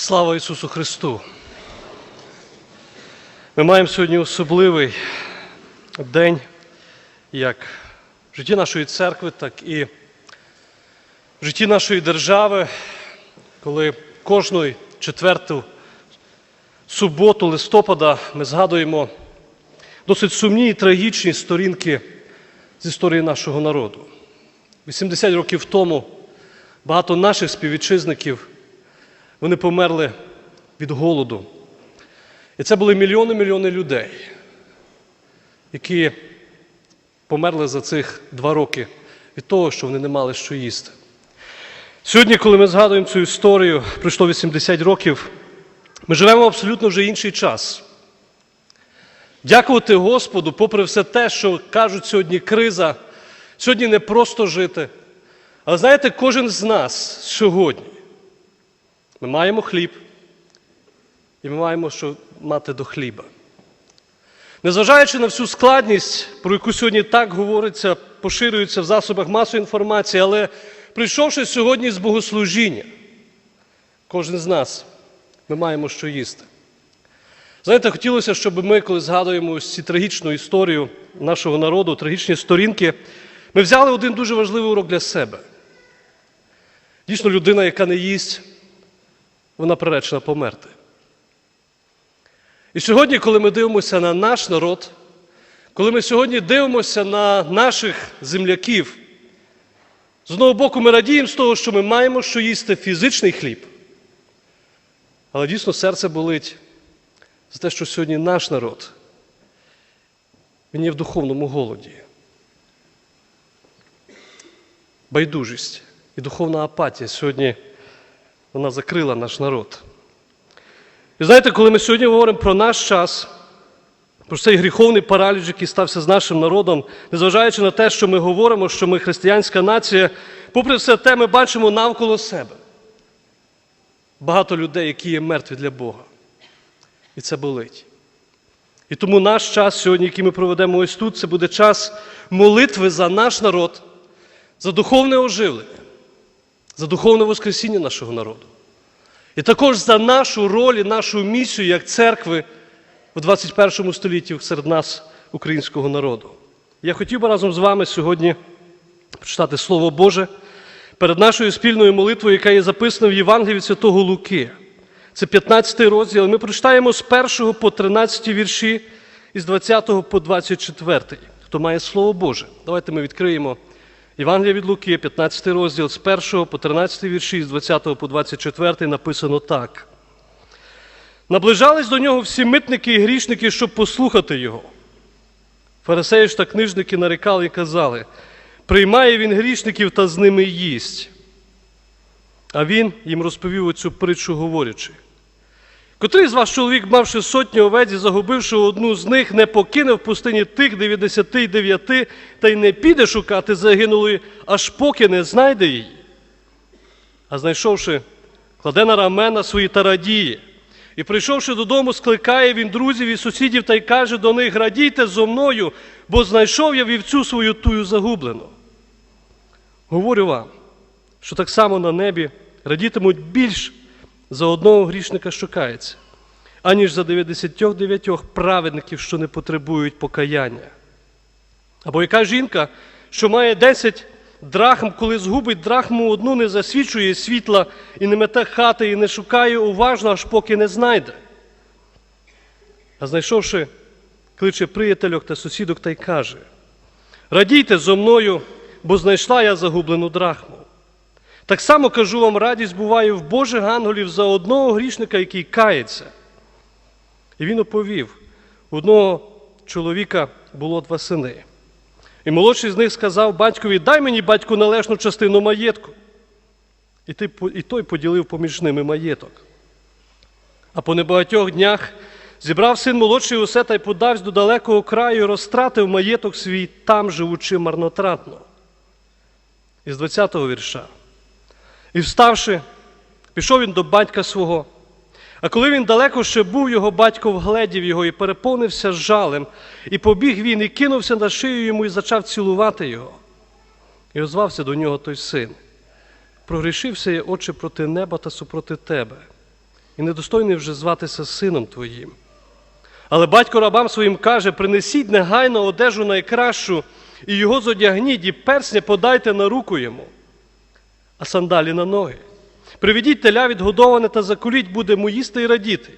Слава Ісусу Христу! Ми маємо сьогодні особливий день як в житті нашої церкви, так і в житті нашої держави, коли кожної четверту суботу листопада ми згадуємо досить сумні і трагічні сторінки з історії нашого народу. 80 років тому багато наших співвітчизників вони померли від голоду. І це були мільйони-мільйони людей, які померли за цих два роки від того, що вони не мали що їсти. Сьогодні, коли ми згадуємо цю історію, пройшло 80 років, ми живемо в абсолютно вже інший час. Дякувати Господу, попри все те, що кажуть сьогодні криза, сьогодні не просто жити. Але знаєте, кожен з нас сьогодні ми маємо хліб, і ми маємо що мати до хліба. Незважаючи на всю складність, про яку сьогодні так говориться, поширюється в засобах масової інформації, але прийшовши сьогодні з богослужіння, кожен з нас, ми маємо що їсти. Знаєте, хотілося, щоб ми, коли згадуємо ось цю трагічну історію нашого народу, трагічні сторінки, ми взяли один дуже важливий урок для себе. Дійсно, людина, яка не їсть, вона приречена померти. І сьогодні, коли ми дивимося на наш народ, коли ми сьогодні дивимося на наших земляків, з одного боку, ми радіємо з того, що ми маємо що їсти фізичний хліб. Але дійсно серце болить за те, що сьогодні наш народ, він є в духовному голоді. Байдужість і духовна апатія сьогодні вона закрила наш народ. І знаєте, коли ми сьогодні говоримо про наш час, про цей гріховний параліч, який стався з нашим народом, незважаючи на те, що ми говоримо, що ми християнська нація, попри все те, ми бачимо навколо себе багато людей, які є мертві для Бога. І це болить. І тому наш час сьогодні, який ми проведемо ось тут, це буде час молитви за наш народ, за духовне оживлення, за духовне воскресіння нашого народу. І також за нашу роль і нашу місію як церкви в 21 столітті серед нас, українського народу. Я хотів би разом з вами сьогодні прочитати Слово Боже перед нашою спільною молитвою, яка є записана в Євангелії Святого Луки. Це 15 розділ. Ми прочитаємо з 1 по 13 вірші і з 20 по 24. Хто має Слово Боже? Давайте ми відкриємо Євангелія від Луки, 15 розділ з 1 по 13 вірші, з 20 по 24 написано так. Наближались до нього всі митники і грішники, щоб послухати його. Фарисеї ж та книжники нарікали і казали, приймає він грішників та з ними їсть. А він їм розповів оцю притчу, говорячи. Котрий з вас чоловік, мавши сотню овець і загубивши одну з них, не покине в пустині тих 99 та й не піде шукати загинулої, аж поки не знайде її. А знайшовши, кладе на рамена свої та радіє. І прийшовши додому, скликає він друзів і сусідів та й каже до них: радійте зо мною, бо знайшов я вівцю свою тую загублену. Говорю вам, що так само на небі радітимуть більш за одного грішника, що кається, аніж за 99 праведників, що не потребують покаяння. Або яка жінка, що має 10 драхм, коли згубить драхму одну, не засвічує світла і не мете хати, і не шукає уважно, аж поки не знайде. А знайшовши, кличе приятельок та сусідок та й каже: Радійте зо мною, бо знайшла я загублену драхму. Так само кажу вам, радість буває в Божих ангелів за одного грішника, який кається. І він оповів: у одного чоловіка було два сини. І молодший з них сказав батькові: дай мені батьку належну частину маєтку. І, ти, і той поділив поміж ними маєток. А по небагатьох днях зібрав син молодший усе та й подався до далекого краю, і розтратив маєток свій, там живучи марнотратно. Із 20-го вірша. І вставши, пішов він до батька свого. А коли він далеко ще був, його батько вгледів його і переповнився жалем, і побіг він, і кинувся на шию йому і зачав цілувати його. І озвався до нього той син. Прогрішився я, отче, проти неба та супроти тебе. і недостойний вже зватися сином твоїм. Але батько рабам своїм каже: принесіть негайно одежу найкращу, і його зодягніть, і персня подайте на руку йому, а сандалі на ноги. Приведіть теля відгодоване та заколіть, будемо їсти і радіти.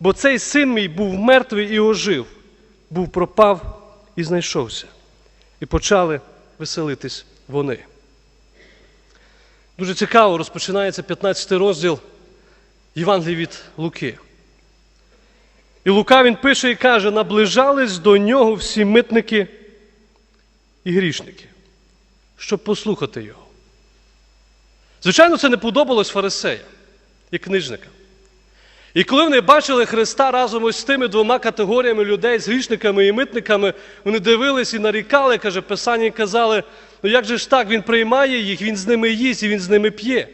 Бо цей син мій був мертвий і ожив, був пропав і знайшовся. І почали веселитись вони. Дуже цікаво розпочинається 15 розділ Євангелії від Луки. І Лука він пише і каже: наближались до нього всі митники і грішники, щоб послухати його. Звичайно, це не подобалось фарисеям і книжникам. І коли вони бачили Христа разом ось з тими двома категоріями людей, з грішниками і митниками, вони дивились і нарікали, каже, Писання і казали, ну як же ж так, він приймає їх, він з ними їсть і він з ними п'є.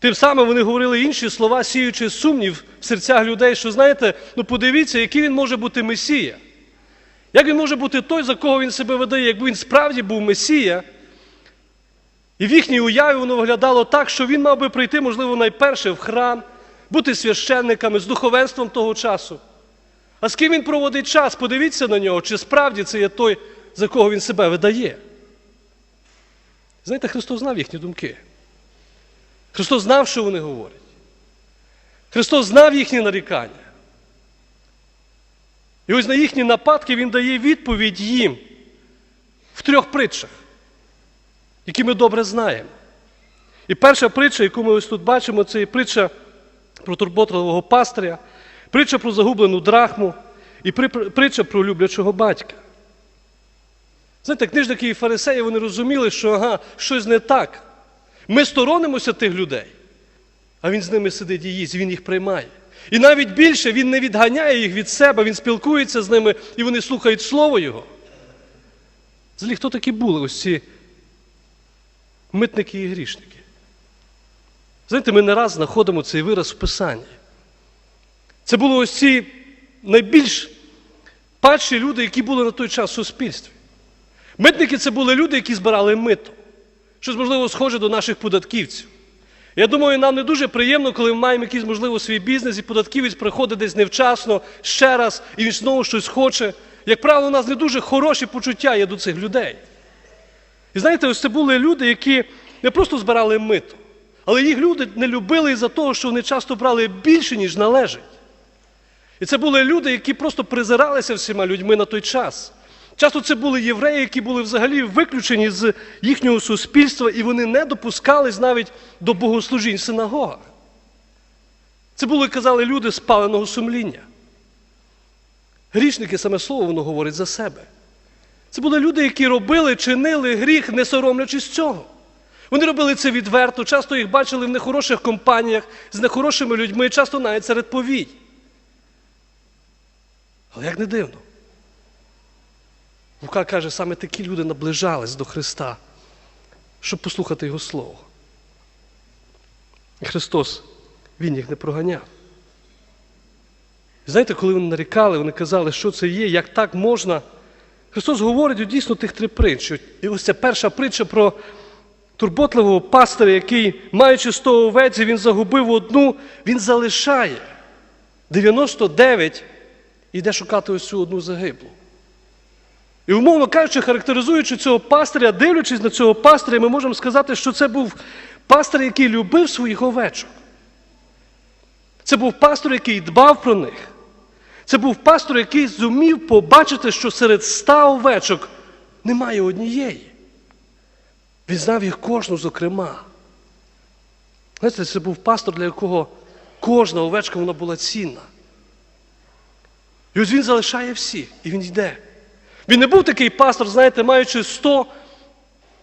Тим самим вони говорили інші слова, сіючи сумнів в серцях людей, що знаєте, ну подивіться, який він може бути Месія. Як він може бути той, за кого він себе видає, якби він справді був Месія, і в їхній уяві воно виглядало так, що він мав би прийти, можливо, найперше в храм, бути священниками з духовенством того часу. А з ким він проводить час? Подивіться на нього, чи справді це є той, за кого він себе видає. Знаєте, Христос знав їхні думки. Христос знав, що вони говорять. Христос знав їхні нарікання. І ось на їхні нападки Він дає відповідь їм в трьох притчах, які ми добре знаємо. І перша притча, яку ми ось тут бачимо, це є притча про турботливого пастиря, притча про загублену драхму і притча про люблячого батька. Знаєте, книжники і фарисеї вони розуміли, що ага, щось не так. Ми сторонимося тих людей, а він з ними сидить і їсть, він їх приймає. І навіть більше він не відганяє їх від себе, він спілкується з ними, і вони слухають Слово Його. Взагалі, хто такі були ось ці митники і грішники? Знаєте, ми не раз знаходимо цей вираз в Писанні. Це були ось ці найбільш падші люди, які були на той час в суспільстві. Митники це були люди, які збирали мито. Щось, можливо, схоже до наших податківців. Я думаю, нам не дуже приємно, коли ми маємо якийсь, можливо, свій бізнес, і податківець приходить десь невчасно, ще раз, і він знову щось хоче. Як правило, у нас не дуже хороші почуття є до цих людей. І знаєте, ось це були люди, які не просто збирали мито, але їх люди не любили із-за того, що вони часто брали більше, ніж належить. І це були люди, які просто презиралися всіма людьми на той час. Часто це були євреї, які були взагалі виключені з їхнього суспільства, і вони не допускались навіть до богослужінь в синагогах. Це були, казали, люди спаленого сумління. Грішники, саме слово, воно говорить за себе. Це були люди, які робили, чинили гріх, не соромлячись цього. Вони робили це відверто, часто їх бачили в нехороших компаніях, з нехорошими людьми, часто навіть серед повій. Але як не дивно. Лука каже, саме такі люди наближались до Христа, щоб послухати Його Слово. І Христос, Він їх не проганяв. Знаєте, коли вони нарікали, вони казали, що це є, як так можна. Христос говорить дійсно тих три притчі. І ось ця перша притча про турботливого пастиря, який, маючи 100 овець, він загубив одну, він залишає 99 і йде шукати ось цю одну загиблу. І, умовно кажучи, характеризуючи цього пастиря, дивлячись на цього пастиря, ми можемо сказати, що це був пастир, який любив своїх овечок. Це був пастор, який дбав про них. Це був пастор, який зумів побачити, що серед ста овечок немає однієї. Він знав їх кожну, зокрема. Знаєте, це був пастор, для якого кожна овечка вона була цінна. І ось він залишає всі, і він йде. Він не був такий пастор, знаєте, маючи 100,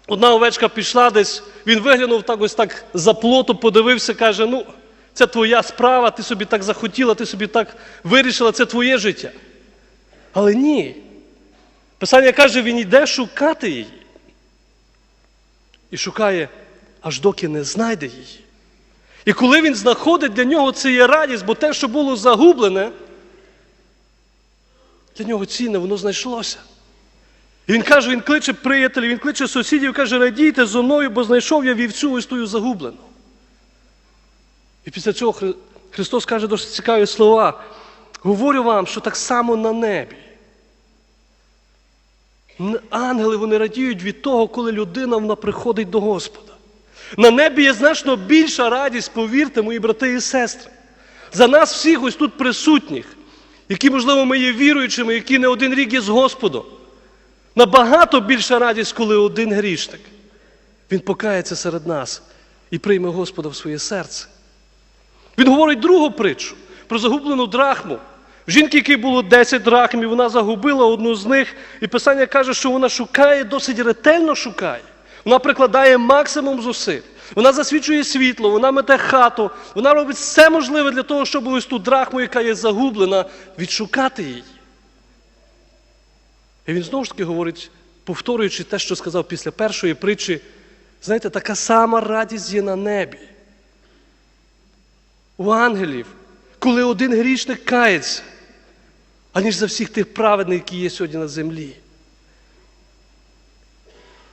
одна овечка пішла десь, він виглянув так ось так за плоту, подивився, каже, ну, це твоя справа, ти собі так захотіла, ти собі так вирішила, це твоє життя. Але ні. Писання каже, він йде шукати її. І шукає, аж доки не знайде її. І коли він знаходить, для нього це є радість, бо те, що було загублене, для нього цінне, воно знайшлося. І він каже, він кличе приятелів, він кличе сусідів, каже, радійте зо мною, бо знайшов я вівцю ось тую загублену. І після цього Христос каже досить цікаві слова. Говорю вам, що так само на небі. Ангели вони радіють від того, коли людина вона приходить до Господа. На небі є значно більша радість, повірте, мої брати і сестри. За нас всіх ось тут присутніх, які, можливо, ми є віруючими, які не один рік є з Господом. Набагато більша радість, коли один грішник. Він покається серед нас і прийме Господа в своє серце. Він говорить другу притчу про загублену драхму. В жінки, якій було 10 драхм, і вона загубила одну з них, і Писання каже, що вона шукає, досить ретельно шукає. Вона прикладає максимум зусиль. Вона засвічує світло, вона мете хату, вона робить все можливе для того, щоб ось ту драхму, яка є загублена, відшукати її. І він знову ж таки говорить, повторюючи те, що сказав після першої притчі, знаєте, така сама радість є на небі. У ангелів, коли один грішник кається, аніж за всіх тих праведних, які є сьогодні на землі.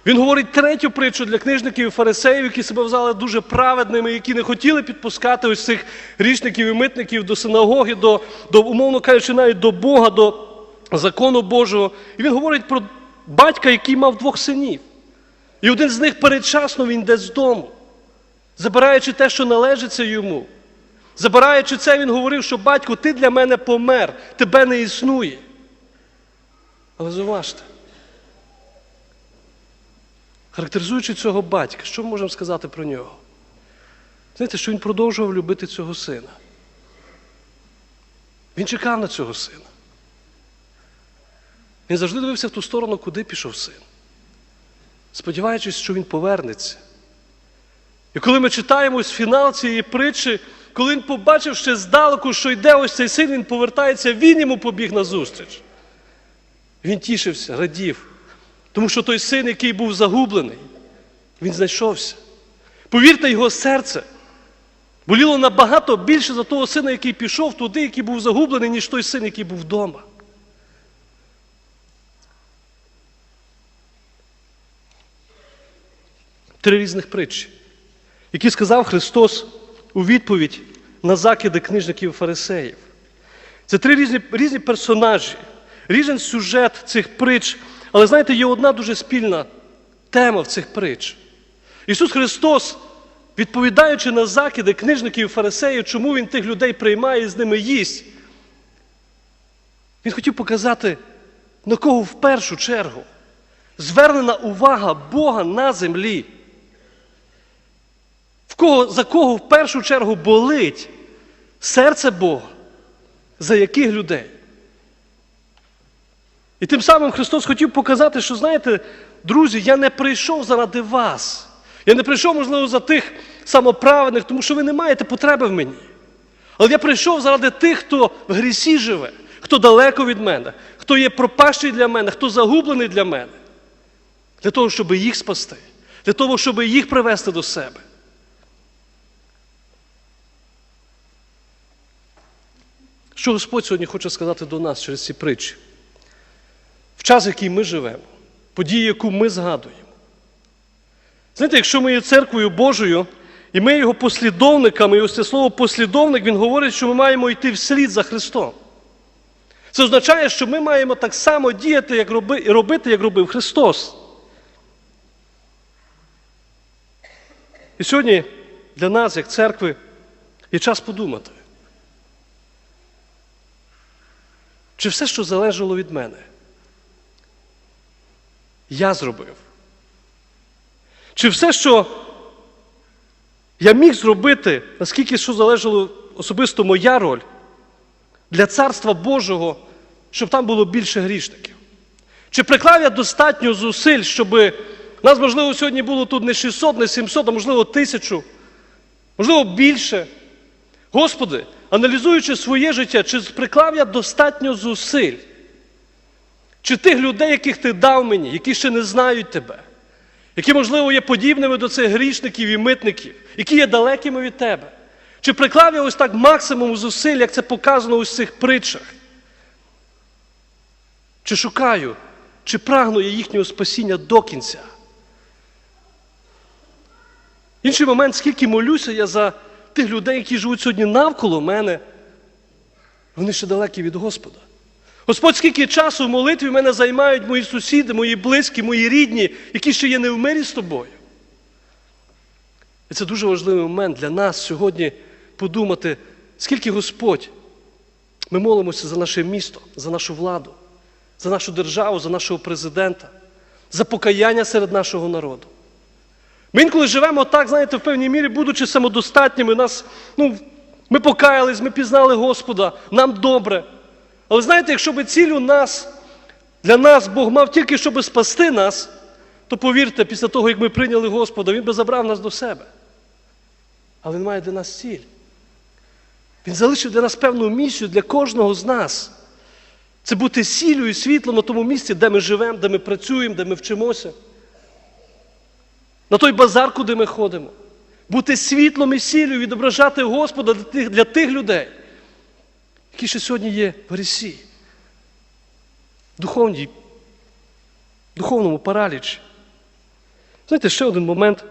Він говорить третю притчу для книжників і фарисеїв, які себе вважали дуже праведними, які не хотіли підпускати ось цих грішників і митників до синагоги, до, до умовно кажучи, навіть до Бога, до закону Божого. І він говорить про батька, який мав двох синів. І один з них передчасно він йде з дому, забираючи те, що належиться йому. Забираючи це, він говорив, що батько, ти для мене помер, тебе не існує. Але зауважте, характеризуючи цього батька, що ми можемо сказати про нього? Знаєте, що він продовжував любити цього сина. Він чекав на цього сина. Він завжди дивився в ту сторону, куди пішов син, сподіваючись, що він повернеться. І коли ми читаємо ось фінал цієї притчі, коли він побачив ще здалеку, що йде ось цей син, він повертається, він йому побіг назустріч. Він тішився, радів. Тому що той син, який був загублений, він знайшовся. Повірте, його серце боліло набагато більше за того сина, який пішов туди, який був загублений, ніж той син, який був вдома. Три різних притчі, які сказав Христос у відповідь на закиди книжників і фарисеїв. Це три різні, різні персонажі, різний сюжет цих притч, але знаєте, є одна дуже спільна тема в цих притч. Ісус Христос, відповідаючи на закиди книжників і фарисеїв, чому Він тих людей приймає і з ними їсть, Він хотів показати, на кого в першу чергу звернена увага Бога на землі. Кого, за кого в першу чергу болить серце Бога, за яких людей? І тим самим Христос хотів показати, що, знаєте, друзі, я не прийшов заради вас. Я не прийшов, можливо, за тих самоправедних, тому що ви не маєте потреби в мені. Але я прийшов заради тих, хто в грісі живе, хто далеко від мене, хто є пропащий для мене, хто загублений для мене. Для того, щоб їх спасти, для того, щоб їх привести до себе. Що Господь сьогодні хоче сказати до нас через ці притчі? В час, в який ми живемо, події, яку ми згадуємо. Знаєте, якщо ми є церквою Божою, і ми його послідовниками, і ось це слово послідовник, він говорить, що ми маємо йти вслід за Христом. Це означає, що ми маємо так само діяти, як роби, і робити, як робив Христос. І сьогодні для нас, як церкви, є час подумати. Чи все, що залежало від мене, я зробив? Чи все, що я міг зробити, наскільки що залежало особисто моя роль для Царства Божого, щоб там було більше грішників? Чи приклав я достатньо зусиль, щоб нас, можливо, сьогодні було тут не 600, не 700, а можливо, тисячу, можливо, більше? Господи, аналізуючи своє життя, чи приклав я достатньо зусиль? Чи тих людей, яких ти дав мені, які ще не знають тебе, які, можливо, є подібними до цих грішників і митників, які є далекими від тебе? Чи приклав я ось так максимум зусиль, як це показано у цих притчах? Чи шукаю, чи прагну я їхнього спасіння до кінця? Інший момент, скільки молюся я за тих людей, які живуть сьогодні навколо мене, вони ще далекі від Господа. Господь, скільки часу в молитві мене займають мої сусіди, мої близькі, мої рідні, які ще є не в мирі з тобою. І це дуже важливий момент для нас сьогодні подумати, скільки Господь ми молимося за наше місто, за нашу владу, за нашу державу, за нашого президента, за покаяння серед нашого народу. Ми інколи живемо так, знаєте, в певній мірі, будучи самодостатніми, нас, ну, ми покаялись, ми пізнали Господа, нам добре. Але знаєте, якщо би цілю нас, для нас Бог мав тільки, щоб спасти нас, то повірте, після того, як ми прийняли Господа, Він би забрав нас до себе. Але Він має для нас ціль. Він залишив для нас певну місію для кожного з нас. Це бути сіллю і світлом на тому місці, де ми живемо, де ми працюємо, де ми вчимося. На той базар, куди ми ходимо. Бути світлом і сіллю, відображати Господа для тих, для тих людей, які ще сьогодні є в грісі, духовній, духовному паралічі. Знаєте, ще один момент,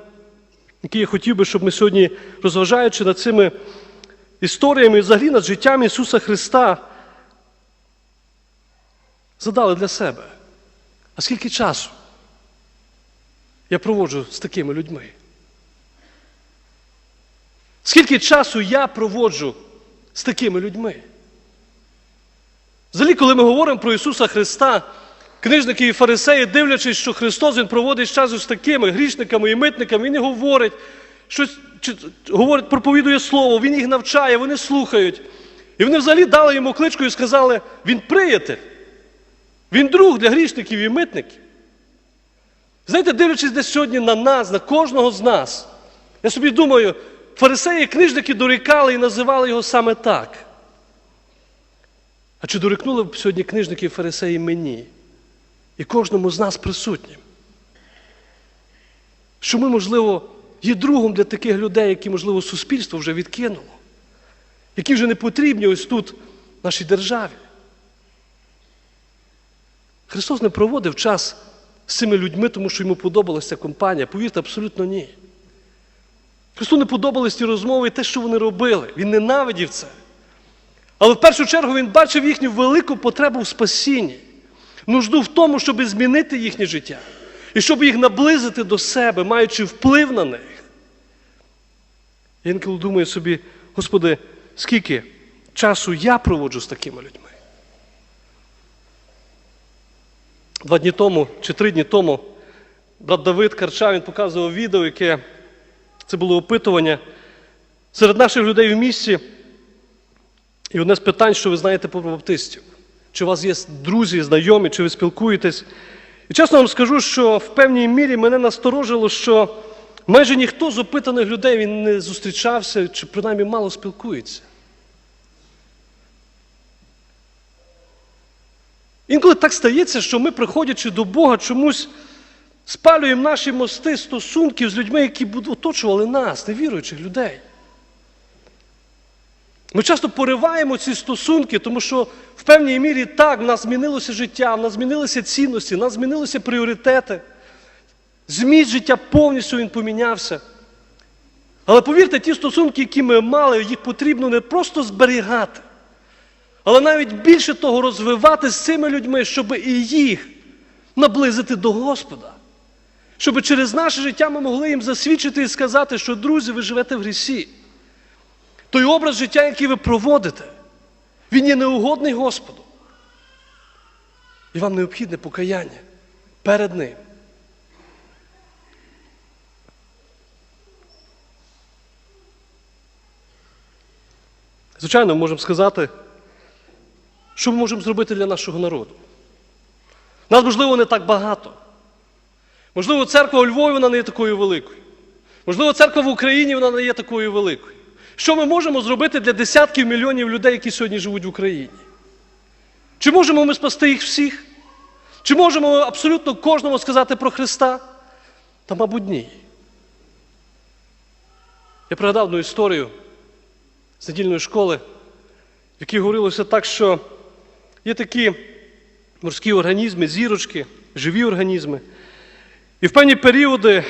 який я хотів би, щоб ми сьогодні, розважаючи над цими історіями і взагалі над життям Ісуса Христа, задали для себе. А скільки часу я проводжу з такими людьми? Скільки часу я проводжу з такими людьми? Взагалі, коли ми говоримо про Ісуса Христа, книжники і фарисеї, дивлячись, що Христос Він проводить час з такими грішниками і митниками, Він не говорить, щось чи, говорить, проповідує Слово, Він їх навчає, вони слухають. І вони взагалі дали йому кличку і сказали, Він приятель, він друг для грішників і митників. Знаєте, дивлячись десь сьогодні на нас, на кожного з нас, я собі думаю, фарисеї і книжники дорікали і називали його саме так. А чи дорікнули б сьогодні книжники і фарисеї мені і кожному з нас присутнім? Що ми, можливо, є другом для таких людей, які, можливо, суспільство вже відкинуло, які вже не потрібні ось тут, в нашій державі. Христос не проводив час з цими людьми, тому що йому подобалася компанія. Повірте, абсолютно ні. Христу не подобались ті розмови і те, що вони робили. Він ненавидів це. Але в першу чергу він бачив їхню велику потребу в спасінні, нужду в тому, щоб змінити їхнє життя і щоб їх наблизити до себе, маючи вплив на них. Я інколи думаю собі, Господи, скільки часу я проводжу з такими людьми? Два дні тому чи три дні тому брат Давид Карча він показував відео, яке це було опитування серед наших людей в місті. І одне з питань, що ви знаєте про баптистів. Чи у вас є друзі, знайомі, чи ви спілкуєтесь? І чесно вам скажу, що в певній мірі мене насторожило, що майже ніхто з опитаних людей він не зустрічався, чи принаймні мало спілкується. Інколи так стається, що ми, приходячи до Бога, чомусь спалюємо наші мости стосунків з людьми, які оточували нас, невіруючих людей. Ми часто пориваємо ці стосунки, тому що в певній мірі так, в нас змінилося життя, в нас змінилися цінності, в нас змінилися пріоритети. Зміст життя повністю він помінявся. Але повірте, ті стосунки, які ми мали, їх потрібно не просто зберігати, але навіть більше того розвивати з цими людьми, щоб і їх наблизити до Господа. Щоб через наше життя ми могли їм засвідчити і сказати, що, друзі, ви живете в грісі. Той образ життя, який ви проводите, він є неугодний Господу. І вам необхідне покаяння перед Ним. Звичайно, можемо сказати, що ми можемо зробити для нашого народу. Нас, можливо, не так багато. Можливо, церква у Львові вона не є такою великою. Можливо, церква в Україні вона не є такою великою. Що ми можемо зробити для десятків мільйонів людей, які сьогодні живуть в Україні? Чи можемо ми спасти їх всіх? Чи можемо абсолютно кожному сказати про Христа? Та, мабуть, ні. Я пригадав одну історію з недільної школи, в якій говорилося так, що є такі морські організми, зірочки, живі організми. І в певні періоди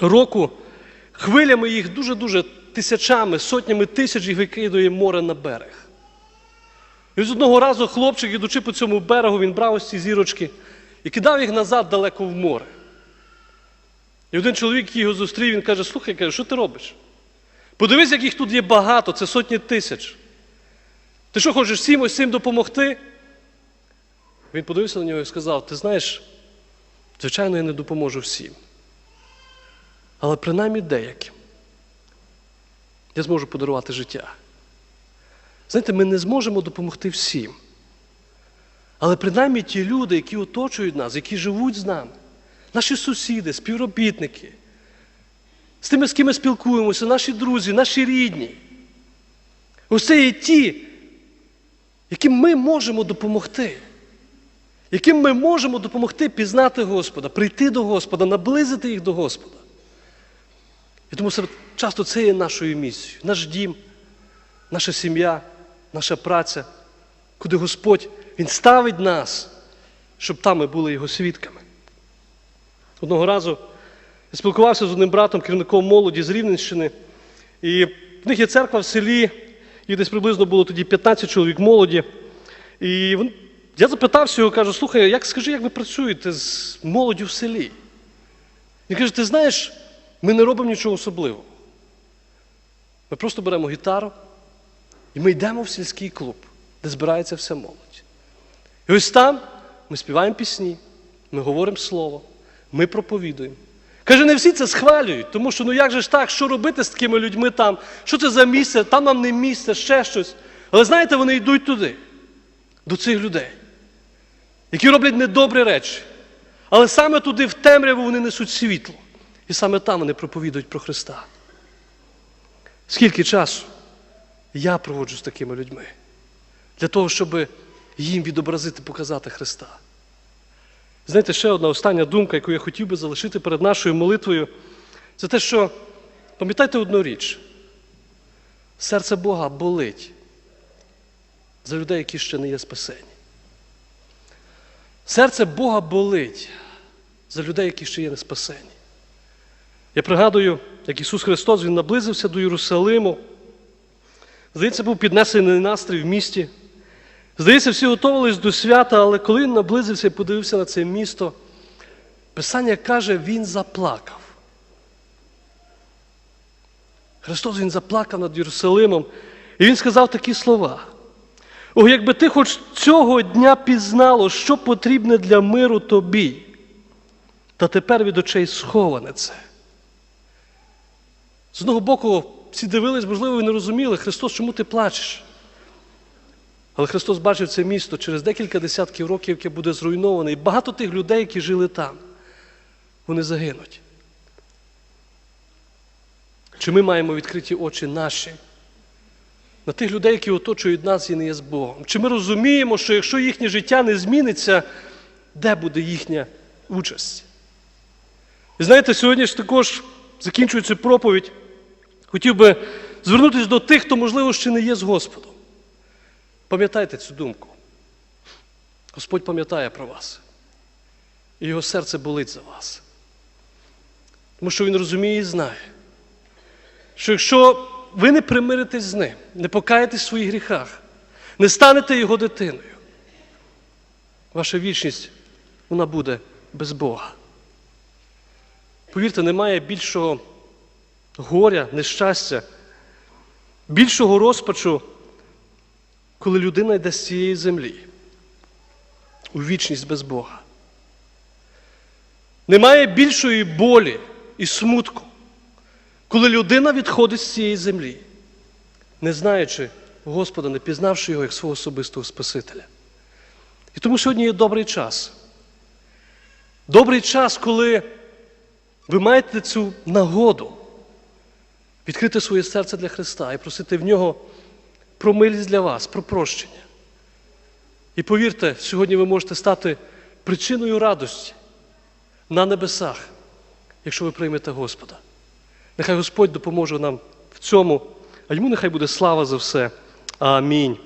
року хвилями їх дуже-дуже тисячами, сотнями тисяч їх викидує море на берег. І ось одного разу хлопчик, ідучи по цьому берегу, він брав ось ці зірочки і кидав їх назад далеко в море. І один чоловік, який його зустрів, він каже: слухай, каже, що ти робиш? Подивись, як їх тут є багато, це сотні тисяч. Ти що хочеш всім ось допомогти? Він подивився на нього і сказав: Ти знаєш, звичайно, я не допоможу всім. Але принаймні деяким я зможу подарувати життя. Знаєте, ми не зможемо допомогти всім. Але принаймні ті люди, які оточують нас, які живуть з нами, наші сусіди, співробітники, з тими, з ким ми спілкуємося, наші друзі, наші рідні. Це є ті, яким ми можемо допомогти, яким ми можемо допомогти пізнати Господа, прийти до Господа, наблизити їх до Господа. І тому часто це є нашою місією, наш дім, наша сім'я, наша праця, куди Господь Він ставить нас, щоб там ми були Його свідками. Одного разу я спілкувався з одним братом, керівником молоді з Рівненщини, і в них є церква в селі, їх десь приблизно було тоді 15 чоловік молоді. І я запитався його, кажу, слухай, як скажи, як ви працюєте з молоддю в селі? Він каже, ти знаєш, ми не робимо нічого особливого. Ми просто беремо гітару і ми йдемо в сільський клуб, де збирається вся молодь. І ось там ми співаємо пісні, ми говоримо слово, ми проповідуємо. Каже, не всі це схвалюють, тому що ну як же ж так, що робити з такими людьми там? Що це за місце? Там нам не місце, ще щось. Але знаєте, вони йдуть туди, до цих людей, які роблять недобрі речі. Але саме туди, в темряву, вони несуть світло. І саме там вони проповідують про Христа. Скільки часу я проводжу з такими людьми для того, щоб їм відобразити, показати Христа. Знаєте, ще одна остання думка, яку я хотів би залишити перед нашою молитвою, це те, що пам'ятайте одну річ: серце Бога болить за людей, які ще не є спасені. Серце Бога болить за людей, які ще є не спасені. Я пригадую, як Ісус Христос Він наблизився до Єрусалиму. Здається, був піднесений настрій в місті. Здається, всі готувалися до свята, але коли він наблизився і подивився на це місто, Писання каже, він заплакав. Христос Він заплакав над Єрусалимом, і Він сказав такі слова. О, якби ти хоч цього дня пізнало, що потрібне для миру тобі, та тепер від очей сховане це. З одного боку, всі дивились, можливо, і не розуміли, Христос, чому ти плачеш? Але Христос бачив це місто через декілька десятків років, яке буде зруйноване. І багато тих людей, які жили там, вони загинуть. Чи ми маємо відкриті очі наші на тих людей, які оточують нас і не є з Богом? Чи ми розуміємо, що якщо їхнє життя не зміниться, де буде їхня участь? І знаєте, сьогодні ж також закінчується проповідь. Хотів би звернутися до тих, хто, можливо, ще не є з Господом. Пам'ятайте цю думку. Господь пам'ятає про вас. І його серце болить за вас. Тому що Він розуміє і знає, що якщо ви не примиритесь з ним, не покаєтесь в своїх гріхах, не станете його дитиною, ваша вічність вона буде без Бога. Повірте, немає більшого горя, нещастя, більшого розпачу, коли людина йде з цієї землі у вічність без Бога. Немає більшої болі і смутку, коли людина відходить з цієї землі, не знаючи Господа, не пізнавши його як свого особистого Спасителя. І тому сьогодні є добрий час. Добрий час, коли ви маєте цю нагоду відкрити своє серце для Христа і просити в нього про милість для вас, про прощення. І повірте, сьогодні ви можете стати причиною радості на небесах, якщо ви приймете Господа. Нехай Господь допоможе нам в цьому, а йому нехай буде слава за все. Амінь.